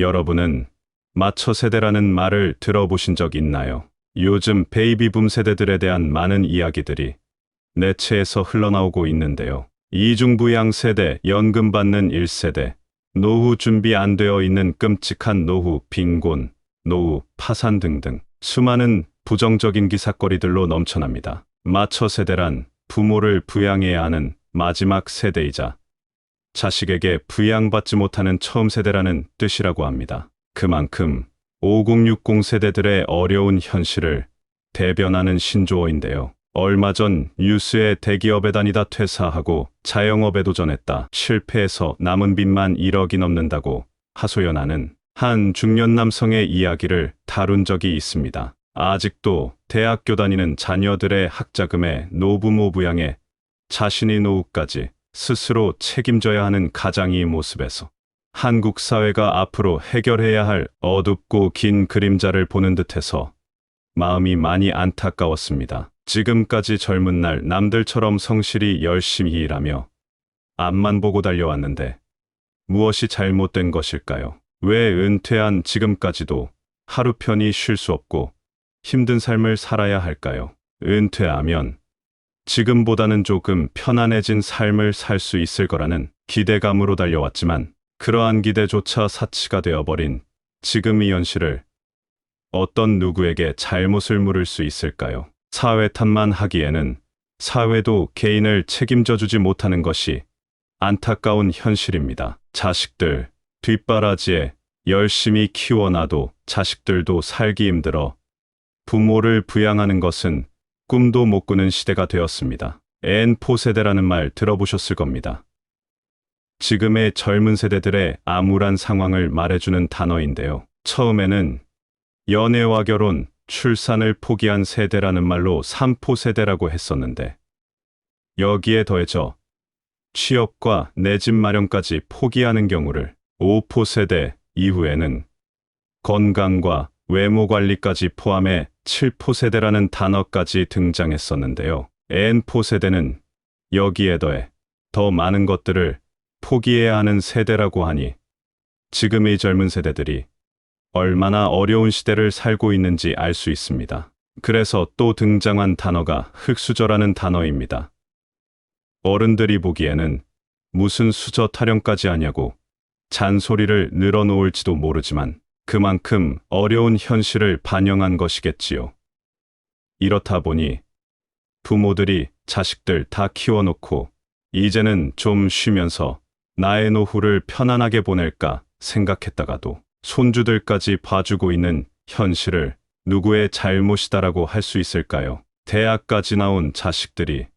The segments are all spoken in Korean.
여러분은 마처 세대라는 말을 들어보신 적 있나요? 요즘 베이비붐 세대들에 대한 많은 이야기들이 내체에서 흘러나오고 있는데요. 이중부양 세대, 연금 받는 1세대, 노후 준비 안 되어 있는 끔찍한 노후 빈곤, 노후 파산 등등 수많은 부정적인 기사거리들로 넘쳐납니다. 마처 세대란 부모를 부양해야 하는 마지막 세대이자 자식에게 부양받지 못하는 처음 세대라는 뜻이라고 합니다. 그만큼 5060 세대들의 어려운 현실을 대변하는 신조어인데요. 얼마 전 뉴스에 대기업에 다니다 퇴사하고 자영업에 도전했다. 실패해서 남은 빚만 1억이 넘는다고 하소연하는 한 중년 남성의 이야기를 다룬 적이 있습니다. 아직도 대학교 다니는 자녀들의 학자금에 노부모 부양에 자신이 노후까지 스스로 책임져야 하는 가장의 모습에서 한국 사회가 앞으로 해결해야 할 어둡고 긴 그림자를 보는 듯해서 마음이 많이 안타까웠습니다. 지금까지 젊은 날 남들처럼 성실히 열심히 일하며 앞만 보고 달려왔는데 무엇이 잘못된 것일까요? 왜 은퇴한 지금까지도 하루 편히 쉴 수 없고 힘든 삶을 살아야 할까요? 은퇴하면 지금보다는 조금 편안해진 삶을 살 수 있을 거라는 기대감으로 달려왔지만 그러한 기대조차 사치가 되어버린 지금의 현실을 어떤 누구에게 잘못을 물을 수 있을까요? 사회 탓만 하기에는 사회도 개인을 책임져 주지 못하는 것이 안타까운 현실입니다. 자식들 뒷바라지에 열심히 키워놔도 자식들도 살기 힘들어 부모를 부양하는 것은 꿈도 못 꾸는 시대가 되었습니다. N4 세대라는 말 들어보셨을 겁니다. 지금의 젊은 세대들의 암울한 상황을 말해주는 단어인데요. 처음에는 연애와 결혼, 출산을 포기한 세대라는 말로 3포 세대라고 했었는데 여기에 더해져 취업과 내 집 마련까지 포기하는 경우를 5포 세대 이후에는 건강과 외모 관리까지 포함해 7포 세대라는 단어까지 등장했었는데요. N포 세대는 여기에 더해 더 많은 것들을 포기해야 하는 세대라고 하니 지금의 젊은 세대들이 얼마나 어려운 시대를 살고 있는지 알 수 있습니다. 그래서 또 등장한 단어가 흑수저라는 단어입니다. 어른들이 보기에는 무슨 수저 타령까지 하냐고 잔소리를 늘어놓을지도 모르지만 그만큼 어려운 현실을 반영한 것이겠지요. 이렇다 보니 부모들이 자식들 다 키워놓고 이제는 좀 쉬면서 나의 노후를 편안하게 보낼까 생각했다가도 손주들까지 봐주고 있는 현실을 누구의 잘못이다라고 할 수 있을까요? 대학까지 나온 자식들이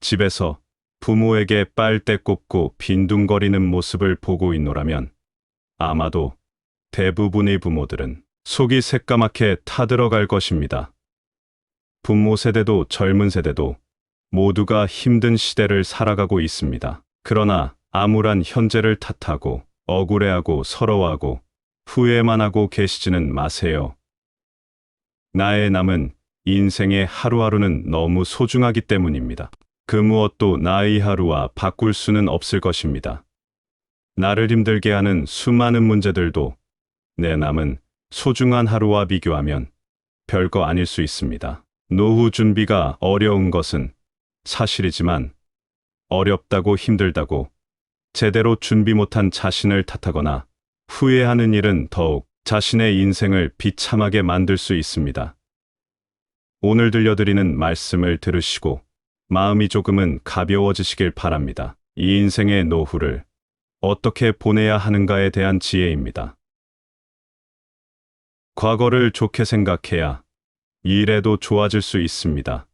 집에서 부모에게 빨대 꼽고 빈둥거리는 모습을 보고 있노라면 아마도 대부분의 부모들은 속이 새까맣게 타들어갈 것입니다. 부모 세대도 젊은 세대도 모두가 힘든 시대를 살아가고 있습니다. 그러나 암울한 현재를 탓하고 억울해하고 서러워하고 후회만 하고 계시지는 마세요. 나의 남은 인생의 하루하루는 너무 소중하기 때문입니다. 그 무엇도 나의 하루와 바꿀 수는 없을 것입니다. 나를 힘들게 하는 수많은 문제들도 내 남은 소중한 하루와 비교하면 별거 아닐 수 있습니다. 노후 준비가 어려운 것은 사실이지만 어렵다고 힘들다고 제대로 준비 못한 자신을 탓하거나 후회하는 일은 더욱 자신의 인생을 비참하게 만들 수 있습니다. 오늘 들려드리는 말씀을 들으시고 마음이 조금은 가벼워지시길 바랍니다. 이 인생의 노후를 어떻게 보내야 하는가에 대한 지혜입니다. 과거를 좋게 생각해야 일에도 좋아질 수 있습니다.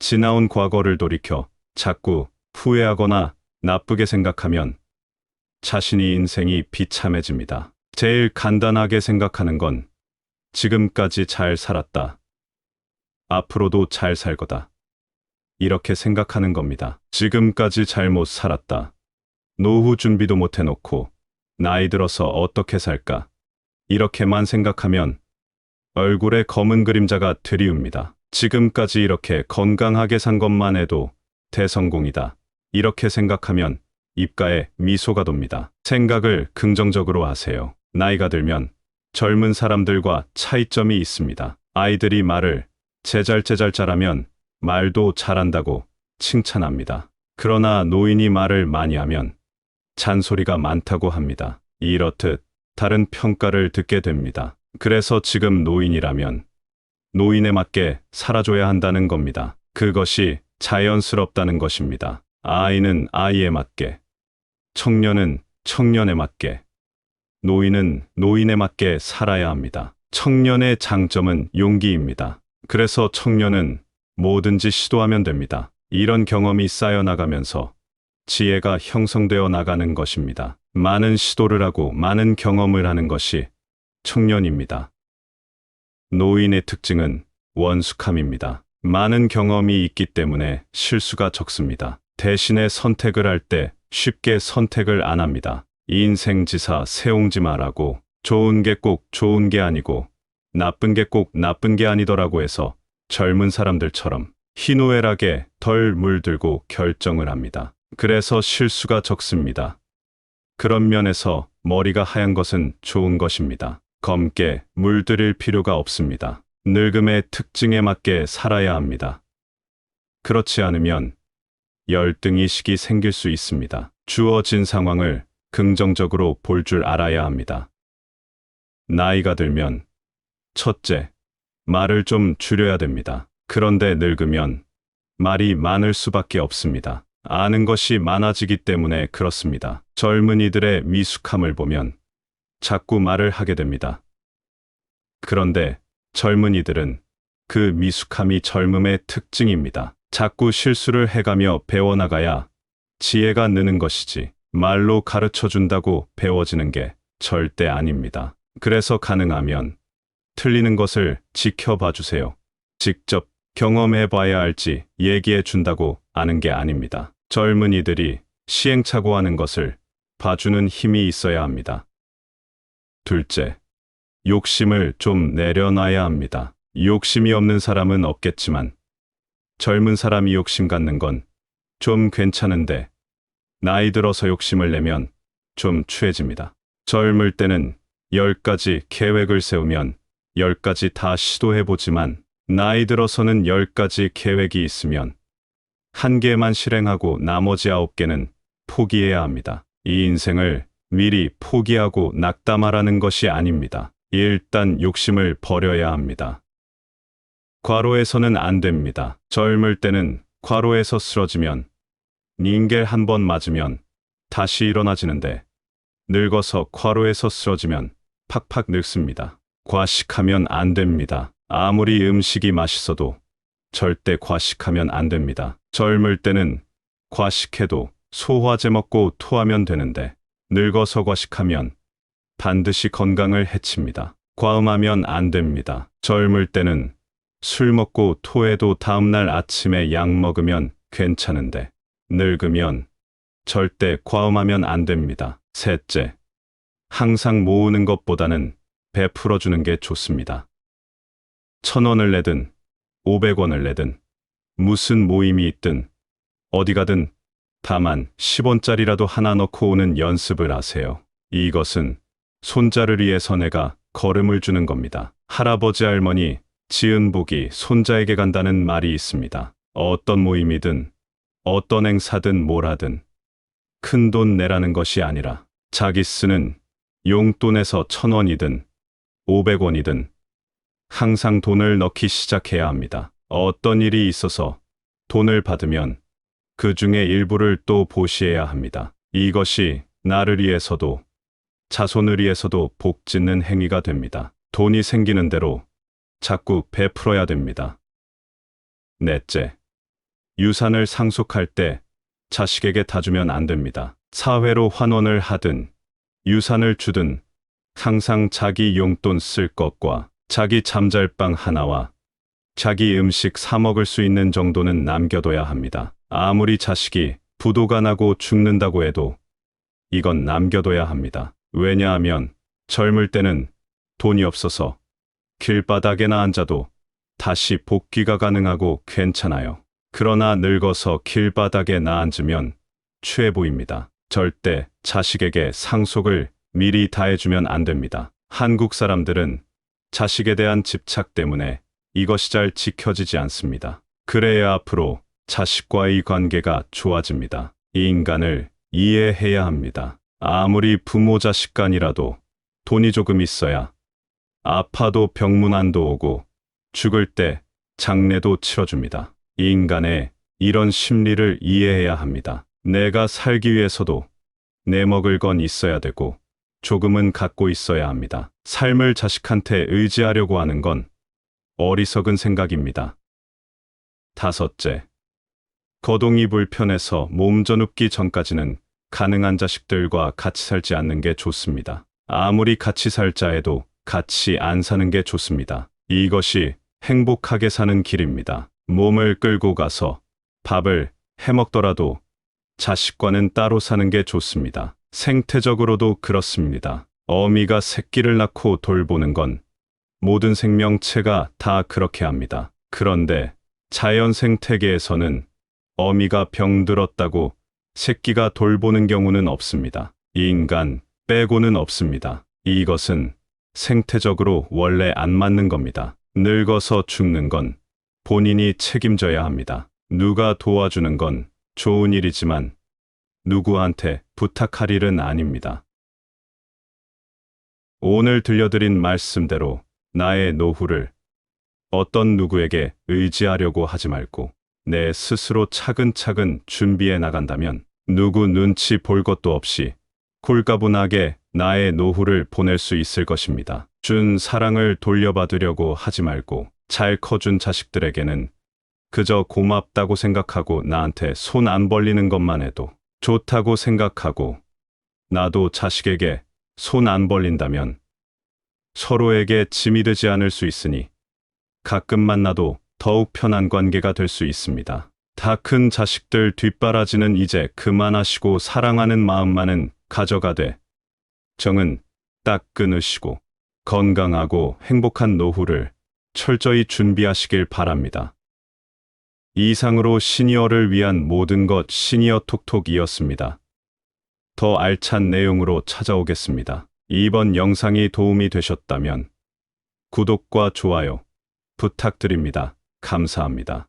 지나온 과거를 돌이켜 자꾸 후회하거나 나쁘게 생각하면 자신이 인생이 비참해집니다. 제일 간단하게 생각하는 건 지금까지 잘 살았다. 앞으로도 잘 살 거다. 이렇게 생각하는 겁니다. 지금까지 잘못 살았다. 노후 준비도 못 해놓고 나이 들어서 어떻게 살까? 이렇게만 생각하면 얼굴에 검은 그림자가 드리웁니다. 지금까지 이렇게 건강하게 산 것만 해도 대성공이다. 이렇게 생각하면 입가에 미소가 돕니다. 생각을 긍정적으로 하세요. 나이가 들면 젊은 사람들과 차이점이 있습니다. 아이들이 말을 제잘제잘 잘하면 말도 잘한다고 칭찬합니다. 그러나 노인이 말을 많이 하면 잔소리가 많다고 합니다. 이렇듯 다른 평가를 듣게 됩니다. 그래서 지금 노인이라면 노인에 맞게 살아줘야 한다는 겁니다. 그것이 자연스럽다는 것입니다. 아이는 아이에 맞게, 청년은 청년에 맞게, 노인은 노인에 맞게 살아야 합니다. 청년의 장점은 용기입니다. 그래서 청년은 뭐든지 시도하면 됩니다. 이런 경험이 쌓여 나가면서 지혜가 형성되어 나가는 것입니다. 많은 시도를 하고 많은 경험을 하는 것이 청년입니다. 노인의 특징은 원숙함입니다. 많은 경험이 있기 때문에 실수가 적습니다. 대신에 선택을 할 때 쉽게 선택을 안 합니다. 인생지사 세옹지 마라고 좋은 게 꼭 좋은 게 아니고 나쁜 게 꼭 나쁜 게 아니더라고 해서 젊은 사람들처럼 희노애락에 덜 물들고 결정을 합니다. 그래서 실수가 적습니다. 그런 면에서 머리가 하얀 것은 좋은 것입니다. 검게 물들일 필요가 없습니다. 늙음의 특징에 맞게 살아야 합니다. 그렇지 않으면 열등의식이 생길 수 있습니다. 주어진 상황을 긍정적으로 볼 줄 알아야 합니다. 나이가 들면 첫째, 말을 좀 줄여야 됩니다. 그런데 늙으면 말이 많을 수밖에 없습니다. 아는 것이 많아지기 때문에 그렇습니다. 젊은이들의 미숙함을 보면 자꾸 말을 하게 됩니다. 그런데 젊은이들은 그 미숙함이 젊음의 특징입니다. 자꾸 실수를 해가며 배워나가야 지혜가 느는 것이지 말로 가르쳐 준다고 배워지는 게 절대 아닙니다. 그래서 가능하면 틀리는 것을 지켜봐 주세요. 직접 경험해 봐야 알지 얘기해 준다고 아는 게 아닙니다. 젊은이들이 시행착오하는 것을 봐주는 힘이 있어야 합니다. 둘째, 욕심을 좀 내려놔야 합니다. 욕심이 없는 사람은 없겠지만 젊은 사람이 욕심 갖는 건 좀 괜찮은데 나이 들어서 욕심을 내면 좀 추해집니다. 젊을 때는 10가지 계획을 세우면 10가지 다 시도해보지만 나이 들어서는 10가지 계획이 있으면 한 개만 실행하고 나머지 9개는 포기해야 합니다. 이 인생을 미리 포기하고 낙담하라는 것이 아닙니다. 일단 욕심을 버려야 합니다. 과로에서는 안 됩니다. 젊을 때는 과로에서 쓰러지면 닌겔 한 번 맞으면 다시 일어나지는데 늙어서 과로에서 쓰러지면 팍팍 늙습니다. 과식하면 안 됩니다. 아무리 음식이 맛있어도 절대 과식하면 안 됩니다. 젊을 때는 과식해도 소화제 먹고 토하면 되는데 늙어서 과식하면 반드시 건강을 해칩니다. 과음하면 안 됩니다. 젊을 때는 술 먹고 토해도 다음날 아침에 약 먹으면 괜찮은데 늙으면 절대 과음하면 안 됩니다. 셋째, 항상 모으는 것보다는 베풀어주는 게 좋습니다. 천 원을 내든 오백 원을 내든 무슨 모임이 있든 어디 가든 다만 10원짜리라도 하나 넣고 오는 연습을 하세요. 이것은 손자를 위해서 내가 걸음을 주는 겁니다. 할아버지 할머니 지은 복이 손자에게 간다는 말이 있습니다. 어떤 모임이든 어떤 행사든 뭘 하든 큰 돈 내라는 것이 아니라 자기 쓰는 용돈에서 천 원이든 오백 원이든 항상 돈을 넣기 시작해야 합니다. 어떤 일이 있어서 돈을 받으면 그 중에 일부를 또 보시해야 합니다. 이것이 나를 위해서도 자손을 위해서도 복 짓는 행위가 됩니다. 돈이 생기는 대로 자꾸 베풀어야 됩니다. 넷째, 유산을 상속할 때 자식에게 다 주면 안 됩니다. 사회로 환원을 하든 유산을 주든 항상 자기 용돈 쓸 것과 자기 잠잘방 하나와 자기 음식 사 먹을 수 있는 정도는 남겨둬야 합니다. 아무리 자식이 부도가 나고 죽는다고 해도 이건 남겨둬야 합니다. 왜냐하면 젊을 때는 돈이 없어서 길바닥에나 앉아도 다시 복귀가 가능하고 괜찮아요. 그러나 늙어서 길바닥에 나 앉으면 취해 보입니다. 절대 자식에게 상속을 미리 다 해주면 안 됩니다. 한국 사람들은 자식에 대한 집착 때문에 이것이 잘 지켜지지 않습니다. 그래야 앞으로 자식과의 관계가 좋아집니다. 이 인간을 이해해야 합니다. 아무리 부모 자식 간이라도 돈이 조금 있어야 아파도 병문안도 오고 죽을 때 장례도 치러줍니다. 이 인간의 이런 심리를 이해해야 합니다. 내가 살기 위해서도 내 먹을 건 있어야 되고 조금은 갖고 있어야 합니다. 삶을 자식한테 의지하려고 하는 건 어리석은 생각입니다. 다섯째. 거동이 불편해서 몸져 눕기 전까지는 가능한 자식들과 같이 살지 않는 게 좋습니다. 아무리 같이 살자 해도 같이 안 사는 게 좋습니다. 이것이 행복하게 사는 길입니다. 몸을 끌고 가서 밥을 해먹더라도 자식과는 따로 사는 게 좋습니다. 생태적으로도 그렇습니다. 어미가 새끼를 낳고 돌보는 건 모든 생명체가 다 그렇게 합니다. 그런데 자연 생태계에서는 어미가 병들었다고 새끼가 돌보는 경우는 없습니다. 인간 빼고는 없습니다. 이것은 생태적으로 원래 안 맞는 겁니다. 늙어서 죽는 건 본인이 책임져야 합니다. 누가 도와주는 건 좋은 일이지만 누구한테 부탁할 일은 아닙니다. 오늘 들려드린 말씀대로 나의 노후를 어떤 누구에게 의지하려고 하지 말고 내 스스로 차근차근 준비해 나간다면 누구 눈치 볼 것도 없이 굴가분하게 나의 노후를 보낼 수 있을 것입니다. 준 사랑을 돌려받으려고 하지 말고 잘 커준 자식들에게는 그저 고맙다고 생각하고 나한테 손 안 벌리는 것만 해도 좋다고 생각하고 나도 자식에게 손 안 벌린다면 서로에게 짐이 되지 않을 수 있으니 가끔 만나도 더욱 편한 관계가 될 수 있습니다. 다 큰 자식들 뒷바라지는 이제 그만하시고 사랑하는 마음만은 가져가되 정은 딱 끊으시고 건강하고 행복한 노후를 철저히 준비하시길 바랍니다. 이상으로 시니어를 위한 모든 것 시니어 톡톡이었습니다. 더 알찬 내용으로 찾아오겠습니다. 이번 영상이 도움이 되셨다면 구독과 좋아요 부탁드립니다. 감사합니다.